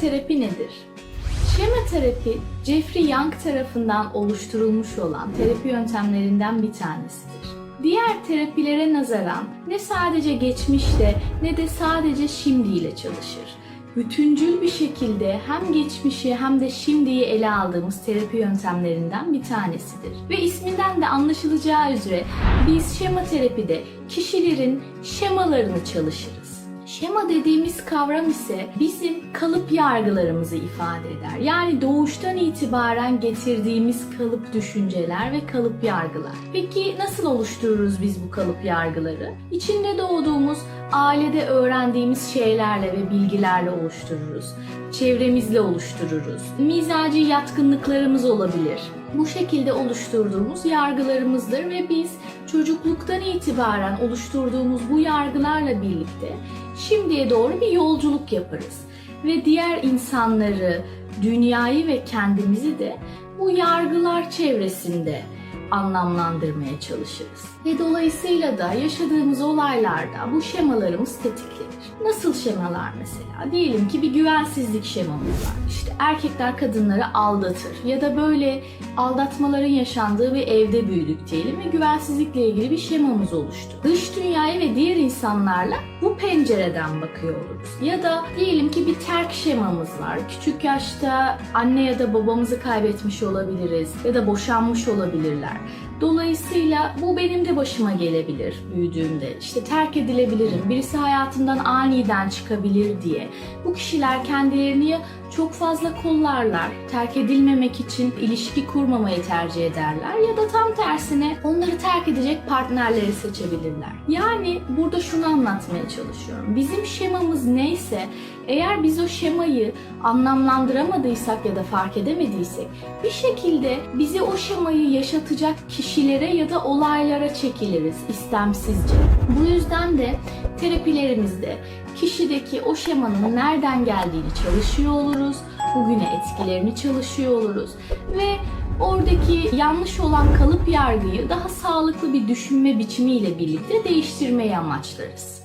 terapi nedir? Şema terapi, Jeffrey Young tarafından oluşturulmuş olan terapi yöntemlerinden bir tanesidir. Diğer terapilere nazaran ne sadece geçmişte ne de sadece şimdiyle çalışır. Bütüncül bir şekilde hem geçmişi hem de şimdiyi ele aldığımız terapi yöntemlerinden bir tanesidir. Ve isminden de anlaşılacağı üzere biz şema terapide kişilerin şemalarını çalışırız. Şema dediğimiz kavram ise bizim kalıp yargılarımızı ifade eder. Yani doğuştan itibaren getirdiğimiz kalıp düşünceler ve kalıp yargılar. Peki nasıl oluştururuz biz bu kalıp yargıları? İçinde doğduğumuz, ailede öğrendiğimiz şeylerle ve bilgilerle oluştururuz. Çevremizle oluştururuz. Mizacı yatkınlıklarımız olabilir. Bu şekilde oluşturduğumuz yargılarımızdır ve biz çocukluktan itibaren oluşturduğumuz bu yargılarla birlikte şimdiye doğru bir yolculuk yaparız. Ve diğer insanları, dünyayı ve kendimizi de bu yargılar çevresinde anlamlandırmaya çalışırız. Ve dolayısıyla da yaşadığımız olaylarda bu şemalarımız tetiklenir. Nasıl şemalar mesela? Diyelim ki bir güvensizlik şemamız var. İşte erkekler kadınları aldatır ya da böyle aldatmaların yaşandığı bir evde büyüdük diyelim ve güvensizlikle ilgili bir şemamız oluştu. Dış dünyaya ve diğer insanlarla bu pencereden bakıyor oluruz. Ya da diyelim ki bir terk şemamız var. Küçük yaşta anne ya da babamızı kaybetmiş olabiliriz ya da boşanmış olabilirler. Dolayısıyla bu benim de başıma gelebilir büyüdüğümde. İşte terk edilebilirim, birisi hayatımdan aniden çıkabilir diye. Bu kişiler kendilerini ya çok fazla kollarlar, terk edilmemek için ilişki kurmamayı tercih ederler ya da tam tersine onları terk edecek partnerleri seçebilirler. Yani burada şunu anlatmaya çalışıyorum. Bizim şemamız neyse eğer biz o şemayı anlamlandıramadıysak ya da fark edemediysek bir şekilde bizi o şemayı yaşatacak kişilere ya da olaylara çekiliriz istemsizce. Bu yüzden de terapilerimizde kişideki o şemanın nereden geldiğini çalışıyor oluruz, bugüne etkilerini çalışıyor oluruz ve oradaki yanlış olan kalıp yargıyı daha sağlıklı bir düşünme biçimiyle birlikte değiştirmeyi amaçlarız.